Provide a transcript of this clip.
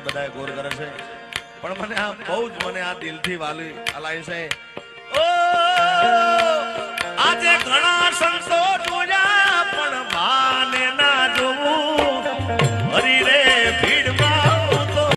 છે બધા ગોર કરે છે. પણ મને આ બહુ જ મને આ દિલથી વાલી અલાય છે. ઓ, આજે ઘણા